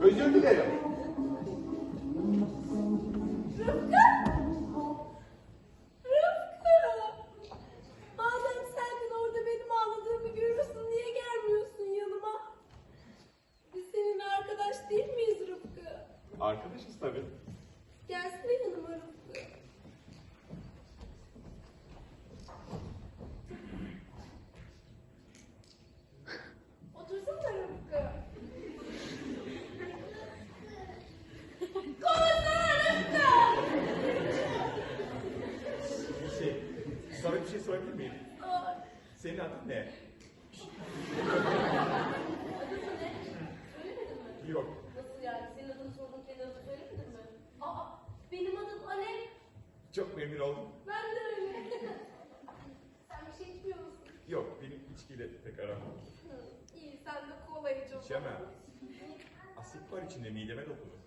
Özür dilerim. Rıfkı! Rıfkı! Madem sendin orada benim ağladığımı görüyorsun niye gelmiyorsun yanıma? Biz senin arkadaş değil miyiz Rıfkı? Arkadaşız tabii. Gelsene yanıma Rıfkı. Otursana Rıfkı. Konuşsana Rıfkı! Şey, sana bir şey sorabilir miyim? Senin adın ne? Yok. Nasıl yani? Senin adını sordum, kendi adını söylemedin mi? Aa, benim adım Alev. Çok memnun oldum. Ben de öyle. Sen bir şey içmiyor musun? Yok, benim içkiyle pek aram yok. Hı, iyi, sen de kola iç o zaman. İçemem. Asit var içinde, mideme dokunur.